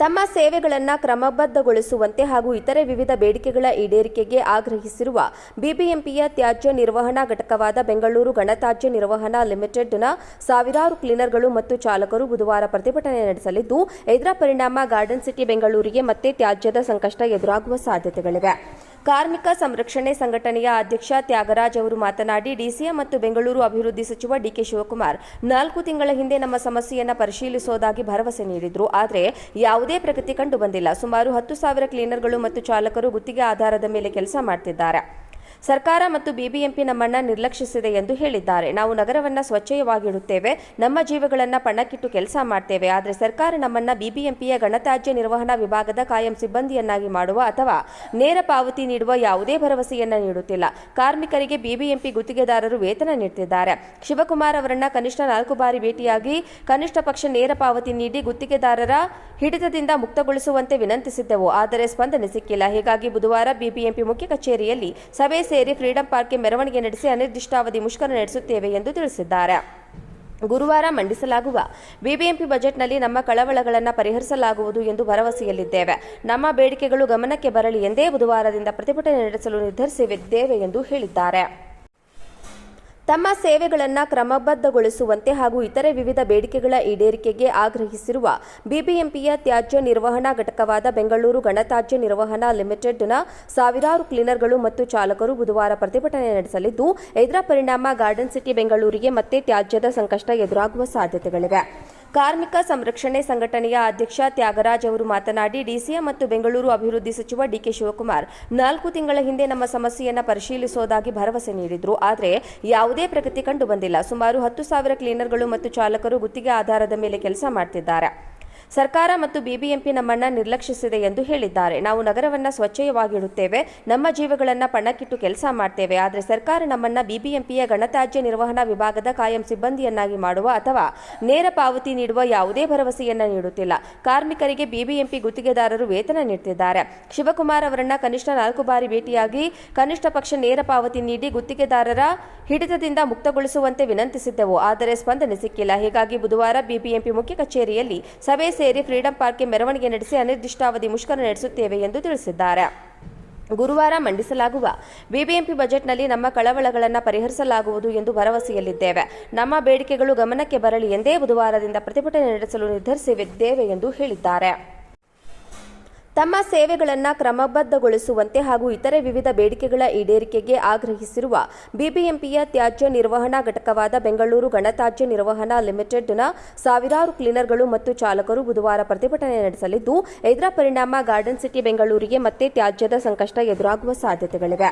ತಮ್ಮ ಸೇವೆಗಳನ್ನು ಕ್ರಮಬದ್ಧಗೊಳಿಸುವಂತೆ ಹಾಗೂ ಇತರೆ ವಿವಿಧ ಬೇಡಿಕೆಗಳ ಈಡೇರಿಕೆಗೆ ಆಗ್ರಹಿಸಿರುವ ಬಿಬಿಎಂಪಿಯ ತ್ಯಾಜ್ಯ ನಿರ್ವಹಣಾ ಘಟಕವಾದ ಬೆಂಗಳೂರು ಘನತ್ಯಾಜ್ಯ ನಿರ್ವಹಣಾ ಲಿಮಿಟೆಡ್ನ ಸಾವಿರಾರು ಕ್ಲೀನರ್ಗಳು ಮತ್ತು ಚಾಲಕರು ಬುಧವಾರ ಪ್ರತಿಭಟನೆ ನಡೆಸಲಿದ್ದು, ಇದರ ಪರಿಣಾಮ ಗಾರ್ಡನ್ ಸಿಟಿ ಬೆಂಗಳೂರಿಗೆ ಮತ್ತೆ ತ್ಯಾಜ್ಯದ ಸಂಕಷ್ಟ ಎದುರಾಗುವ ಸಾಧ್ಯತೆಗಳಿವೆ. ಕಾರ್ಮಿಕ ಸಂರಕ್ಷಣೆ ಸಂಘಟನೆಯ ಅಧ್ಯಕ್ಷ ತ್ಯಾಗರಾಜ್ ಅವರು ಮಾತನಾಡಿ, ಡಿಸಿಎಂ ಮತ್ತು ಬೆಂಗಳೂರು ಅಭಿವೃದ್ಧಿ ಸಚಿವ ಡಿಕೆ ಶಿವಕುಮಾರ್ ನಾಲ್ಕು ತಿಂಗಳ ಹಿಂದೆ ನಮ್ಮ ಸಮಸ್ಯೆಯನ್ನು ಪರಿಶೀಲಿಸುವುದಾಗಿ ಭರವಸೆ ನೀಡಿದ್ರು. ಆದರೆ ಯಾವುದೇ ಪ್ರಗತಿ ಕಂಡು ಬಂದಿಲ್ಲ. ಸುಮಾರು ಹತ್ತು ಸಾವಿರ ಕ್ಲೀನರ್ಗಳು ಮತ್ತು ಚಾಲಕರು ಗುತ್ತಿಗೆ ಆಧಾರದ ಮೇಲೆ ಕೆಲಸ ಮಾಡ್ತಿದ್ದಾರೆ. ಸರ್ಕಾರ ಮತ್ತು ಬಿಬಿಎಂಪಿ ನಮ್ಮನ್ನ ನಿರ್ಲಕ್ಷಿಸಿದೆ ಎಂದು ಹೇಳಿದ್ದಾರೆ. ನಾವು ನಗರವನ್ನ ಸ್ವಚ್ಛವಾಗಿಡುತ್ತೇವೆ ನಮ್ಮ ಜೀವಗಳನ್ನ ಪಣಕ್ಕಿಟ್ಟು ಕೆಲಸ ಮಾಡ್ತೇವೆ. ಆದರೆ ಸರ್ಕಾರ ನಮ್ಮನ್ನ ಬಿಬಿಎಂಪಿಯ ಗಣತ್ಯಾಜ್ಯ ನಿರ್ವಹಣಾ ವಿಭಾಗದ ಕಾಯಂ ಸಿಬ್ಬಂದಿಯನ್ನಾಗಿ ಮಾಡುವ ಅಥವಾ ನೇರ ಪಾವತಿ ನೀಡುವ ಯಾವುದೇ ಭರವಸೆಯನ್ನ ನೀಡುತ್ತಿಲ್ಲ. ಕಾರ್ಮಿಕರಿಗೆ ಬಿಬಿಎಂಪಿ ಗುತ್ತಿಗೆದಾರರು ವೇತನ ನೀಡುತ್ತಿದ್ದಾರೆ ಶಿವಕುಮಾರ್ ಅವರನ್ನ ಕನಿಷ್ಠ ನಾಲ್ಕು ಬಾರಿ ಭೇಟಿಯಾಗಿ ಕನಿಷ್ಠ ಪಕ್ಷ ನೇರ ಪಾವತಿ ನೀಡಿ ಗುತ್ತಿಗೆದಾರರ ಹಿಡಿತದಿಂದ ಮುಕ್ತಗೊಳಿಸುವಂತೆ ವಿನಂತಿಸಿದ್ದೆವು. ಆದರೆ ಸ್ಪಂದನೆ ಸಿಕ್ಕಿಲ್ಲ. ಹೀಗಾಗಿ ಬುಧವಾರ ಬಿಬಿಎಂಪಿ ಮುಖ್ಯ ಕಚೇರಿಯಲ್ಲಿ ಸಭೆ ಸೇರಿ ಫ್ರೀಡಂ ಪಾರ್ಕ್ಗೆ ಮೆರವಣಿಗೆ ನಡೆಸಿ ಅನಿರ್ದಿಷ್ಟಾವಧಿ ಮುಷ್ಕರ ನಡೆಸುತ್ತೇವೆ ಎಂದು ತಿಳಿಸಿದ್ದಾರೆ. ಗುರುವಾರ ಮಂಡಿಸಲಾಗುವ ಬಿಬಿಎಂಪಿ ಬಜೆಟ್ನಲ್ಲಿ ನಮ್ಮ ಕಳವಳಗಳನ್ನು ಪರಿಹರಿಸಲಾಗುವುದು ಎಂದು ಭರವಸೆಯಲ್ಲಿದ್ದೇವೆ. ನಮ್ಮ ಬೇಡಿಕೆಗಳು ಗಮನಕ್ಕೆ ಬರಲಿ ಎಂದೇ ಬುಧವಾರದಿಂದ ಪ್ರತಿಭಟನೆ ನಡೆಸಲು ನಿರ್ಧರಿಸಿದ್ದೇವೆ ಎಂದು ಹೇಳಿದ್ದಾರೆ. ತಮ್ಮ ಸೇವೆಗಳನ್ನು ಕ್ರಮಬದ್ಧಗೊಳಿಸುವಂತೆ ಹಾಗೂ ಇತರೆ ವಿವಿಧ ಬೇಡಿಕೆಗಳ ಈಡೇರಿಕೆಗೆ ಆಗ್ರಹಿಸಿರುವ ಬಿಬಿಎಂಪಿಯ ತ್ಯಾಜ್ಯ ನಿರ್ವಹಣಾ ಘಟಕವಾದ ಬೆಂಗಳೂರು ಘನತ್ಯಾಜ್ಯ ನಿರ್ವಹಣಾ ಲಿಮಿಟೆಡ್ನ ಸಾವಿರಾರು ಕ್ಲೀನರ್ಗಳು ಮತ್ತು ಚಾಲಕರು ಬುಧವಾರ ಪ್ರತಿಭಟನೆ ನಡೆಸಲಿದ್ದು, ಇದರ ಪರಿಣಾಮ ಗಾರ್ಡನ್ ಸಿಟಿ ಬೆಂಗಳೂರಿಗೆ ಮತ್ತೆ ತ್ಯಾಜ್ಯದ ಸಂಕಷ್ಟ ಎದುರಾಗುವ ಸಾಧ್ಯತೆಗಳಿವೆ. ಕಾರ್ಮಿಕ ಸಂರಕ್ಷಣೆ ಸಂಘಟನೆಯ ಅಧ್ಯಕ್ಷ ತ್ಯಾಗರಾಜ್ ಅವರು ಮಾತನಾಡಿ, ಡಿಸಿಎಂ ಮತ್ತು ಬೆಂಗಳೂರು ಅಭಿವೃದ್ಧಿ ಸಚಿವ ಡಿಕೆ ಶಿವಕುಮಾರ್ ನಾಲ್ಕು ತಿಂಗಳ ಹಿಂದೆ ನಮ್ಮ ಸಮಸ್ಯೆಯನ್ನು ಪರಿಶೀಲಿಸುವುದಾಗಿ ಭರವಸೆ ನೀಡಿದ್ರು. ಆದರೆ ಯಾವುದೇ ಪ್ರಗತಿ ಕಂಡು ಬಂದಿಲ್ಲ. ಸುಮಾರು ಹತ್ತು ಸಾವಿರ ಕ್ಲೀನರ್ಗಳು ಮತ್ತು ಚಾಲಕರು ಗುತ್ತಿಗೆ ಆಧಾರದ ಮೇಲೆ ಕೆಲಸ ಮಾಡ್ತಿದ್ದಾರೆ. ಸರ್ಕಾರ ಮತ್ತು ಬಿಬಿಎಂಪಿ ನಮ್ಮನ್ನ ನಿರ್ಲಕ್ಷಿಸಿದೆ ಎಂದು ಹೇಳಿದ್ದಾರೆ. ನಾವು ನಗರವನ್ನ ಸ್ವಚ್ಛವಾಗಿಡುತ್ತೇವೆ. ನಮ್ಮ ಜೀವಗಳನ್ನ ಪಣಕ್ಕಿಟ್ಟು ಕೆಲಸ ಮಾಡ್ತೇವೆ. ಆದರೆ ಸರ್ಕಾರ ನಮ್ಮನ್ನ ಬಿಬಿಎಂಪಿಯ ಗಣತ್ಯಾಜ್ಯ ನಿರ್ವಹಣಾ ವಿಭಾಗದ ಕಾಯಂ ಸಿಬ್ಬಂದಿಯನ್ನಾಗಿ ಮಾಡುವ ಅಥವಾ ನೇರ ಪಾವತಿ ನೀಡುವ ಯಾವುದೇ ಭರವಸೆಯನ್ನ ನೀಡುತ್ತಿಲ್ಲ. ಕಾರ್ಮಿಕರಿಗೆ ಬಿಬಿಎಂಪಿ ಗುತ್ತಿಗೆದಾರರು ವೇತನ ನೀಡುತ್ತಿದ್ದಾರೆ ಶಿವಕುಮಾರ್ ಅವರನ್ನ ಕನಿಷ್ಠ ನಾಲ್ಕು ಬಾರಿ ಭೇಟಿಯಾಗಿ ಕನಿಷ್ಠ ಪಕ್ಷ ನೇರ ಪಾವತಿ ನೀಡಿ ಗುತ್ತಿಗೆದಾರರ ಹಿಡಿತದಿಂದ ಮುಕ್ತಗೊಳಿಸುವಂತೆ ವಿನಂತಿಸಿದ್ದೆವು. ಆದರೆ ಸ್ಪಂದನೆ ಸಿಕ್ಕಿಲ್ಲ. ಹೀಗಾಗಿ ಬುಧವಾರ ಬಿಬಿಎಂಪಿ ಮುಖ್ಯ ಕಚೇರಿಯಲ್ಲಿ ಸಭೆ ಸೇರಿ ಫ್ರೀಡಂ ಪಾರ್ಕ್ಗೆ ಮೆರವಣಿಗೆ ನಡೆಸಿ ಅನಿರ್ದಿಷ್ಟಾವಧಿ ಮುಷ್ಕರ ನಡೆಸುತ್ತೇವೆ ಎಂದು ತಿಳಿಸಿದ್ದಾರೆ. ಗುರುವಾರ ಮಂಡಿಸಲಾಗುವ ಬಿಬಿಎಂಪಿ ಬಜೆಟ್ನಲ್ಲಿ ನಮ್ಮ ಕಳವಳಗಳನ್ನು ಪರಿಹರಿಸಲಾಗುವುದು ಎಂದು ಭರವಸೆಯಲ್ಲಿದ್ದೇವೆ. ನಮ್ಮ ಬೇಡಿಕೆಗಳು ಗಮನಕ್ಕೆ ಬರಲಿ ಎಂದೇ ಬುಧವಾರದಿಂದ ಪ್ರತಿಭಟನೆ ನಡೆಸಲು ನಿರ್ಧರಿಸಿದ್ದೇವೆ ಎಂದು ಹೇಳಿದ್ದಾರೆ. ತಮ್ಮ ಸೇವೆಗಳನ್ನು ಕ್ರಮಬದ್ಧಗೊಳಿಸುವಂತೆ ಹಾಗೂ ಇತರೆ ವಿವಿಧ ಬೇಡಿಕೆಗಳ ಈಡೇರಿಕೆಗೆ ಆಗ್ರಹಿಸಿರುವ ಬಿಬಿಎಂಪಿಯ ತ್ಯಾಜ್ಯ ನಿರ್ವಹಣಾ ಘಟಕವಾದ ಬೆಂಗಳೂರು ಘನತ್ಯಾಜ್ಯ ನಿರ್ವಹಣಾ ಲಿಮಿಟೆಡ್ನ ಸಾವಿರಾರು ಕ್ಲೀನರ್ಗಳು ಮತ್ತು ಚಾಲಕರು ಬುಧವಾರ ಪ್ರತಿಭಟನೆ ನಡೆಸಲಿದ್ದು, ಇದರ ಪರಿಣಾಮ ಗಾರ್ಡನ್ ಸಿಟಿ ಬೆಂಗಳೂರಿಗೆ ಮತ್ತೆ ತ್ಯಾಜ್ಯದ ಸಂಕಷ್ಟ ಎದುರಾಗುವ ಸಾಧ್ಯತೆಗಳಿವೆ.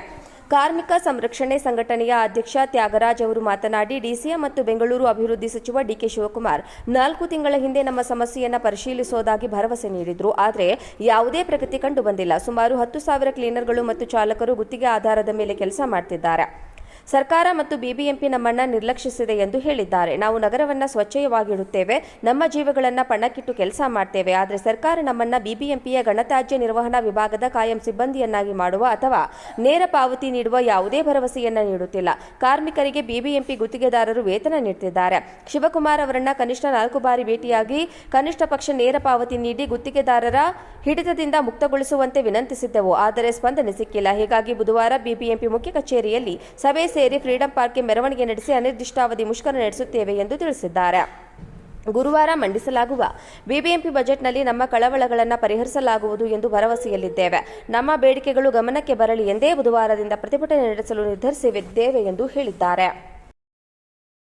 ಕಾರ್ಮಿಕ ಸಂರಕ್ಷಣೆ ಸಂಘಟನೆಯ ಅಧ್ಯಕ್ಷ ತ್ಯಾಗರಾಜ್ ಅವರು ಮಾತನಾಡಿ, ಡಿಸಿಎಂ ಮತ್ತು ಬೆಂಗಳೂರು ಅಭಿವೃದ್ಧಿ ಸಚಿವ ಡಿಕೆ ಶಿವಕುಮಾರ್ ನಾಲ್ಕು ತಿಂಗಳ ಹಿಂದೆ ನಮ್ಮ ಸಮಸ್ಯೆಯನ್ನು ಪರಿಶೀಲಿಸುವುದಾಗಿ ಭರವಸೆ ನೀಡಿದ್ರು. ಆದರೆ ಯಾವುದೇ ಪ್ರಗತಿ ಕಂಡು ಬಂದಿಲ್ಲ ಸುಮಾರು ಹತ್ತು ಸಾವಿರ ಕ್ಲೀನರ್ಗಳು ಮತ್ತು ಚಾಲಕರು ಗುತ್ತಿಗೆ ಆಧಾರದ ಮೇಲೆ ಕೆಲಸ ಮಾಡ್ತಿದ್ದಾರೆ. ಸರ್ಕಾರ ಮತ್ತು ಬಿಬಿಎಂಪಿ ನಮ್ಮನ್ನ ನಿರ್ಲಕ್ಷಿಸಿದೆ ಎಂದು ಹೇಳಿದ್ದಾರೆ. ನಾವು ನಗರವನ್ನ ಸ್ವಚ್ಛವಾಗಿಡುತ್ತೇವೆ. ನಮ್ಮ ಜೀವಗಳನ್ನ ಪಣಕ್ಕಿಟ್ಟು ಕೆಲಸ ಮಾಡ್ತೇವೆ. ಆದರೆ ಸರ್ಕಾರ ನಮ್ಮನ್ನ ಬಿಬಿಎಂಪಿಯ ಗಣತ್ಯಾಜ್ಯ ನಿರ್ವಹಣಾ ವಿಭಾಗದ ಕಾಯಂ ಸಿಬ್ಬಂದಿಯನ್ನಾಗಿ ಮಾಡುವ ಅಥವಾ ನೇರ ಪಾವತಿ ನೀಡುವ ಯಾವುದೇ ಭರವಸೆಯನ್ನ ನೀಡುತ್ತಿಲ್ಲ. ಕಾರ್ಮಿಕರಿಗೆ ಬಿಬಿಎಂಪಿ ಗುತ್ತಿಗೆದಾರರು ವೇತನ ನೀಡುತ್ತಿದ್ದಾರೆ ಶಿವಕುಮಾರ್ ಅವರನ್ನ ಕನಿಷ್ಠ ನಾಲ್ಕು ಬಾರಿ ಭೇಟಿಯಾಗಿ ಕನಿಷ್ಠ ಪಕ್ಷ ನೇರ ಪಾವತಿ ನೀಡಿ ಗುತ್ತಿಗೆದಾರರ ಹಿಡಿತದಿಂದ ಮುಕ್ತಗೊಳಿಸುವಂತೆ ವಿನಂತಿಸಿದ್ದೆವು. ಆದರೆ ಸ್ಪಂದನೆ ಸಿಕ್ಕಿಲ್ಲ. ಹೀಗಾಗಿ ಬುಧವಾರ ಬಿಬಿಎಂಪಿ ಮುಖ್ಯ ಕಚೇರಿಯಲ್ಲಿ ಸಭೆ ಸೇರಿ ಫ್ರೀಡಂ ಪಾರ್ಕ್ಗೆ ಮೆರವಣಿಗೆ ನಡೆಸಿ ಅನಿರ್ದಿಷ್ಟಾವಧಿ ಮುಷ್ಕರ ನಡೆಸುತ್ತೇವೆ ಎಂದು ತಿಳಿಸಿದ್ದಾರೆ. ಗುರುವಾರ ಮಂಡಿಸಲಾಗುವ ಬಿಬಿಎಂಪಿ ಬಜೆಟ್ನಲ್ಲಿ ನಮ್ಮ ಕಳವಳಗಳನ್ನು ಪರಿಹರಿಸಲಾಗುವುದು ಎಂದು ಭರವಸೆಯಲ್ಲಿದ್ದೇವೆ. ನಮ್ಮ ಬೇಡಿಕೆಗಳು ಗಮನಕ್ಕೆ ಬರಲಿ ಎಂದೇ ಬುಧವಾರದಿಂದ ಪ್ರತಿಭಟನೆ ನಡೆಸಲು ನಿರ್ಧರಿಸಿದ್ದೇವೆ ಎಂದು ಹೇಳಿದ್ದಾರೆ.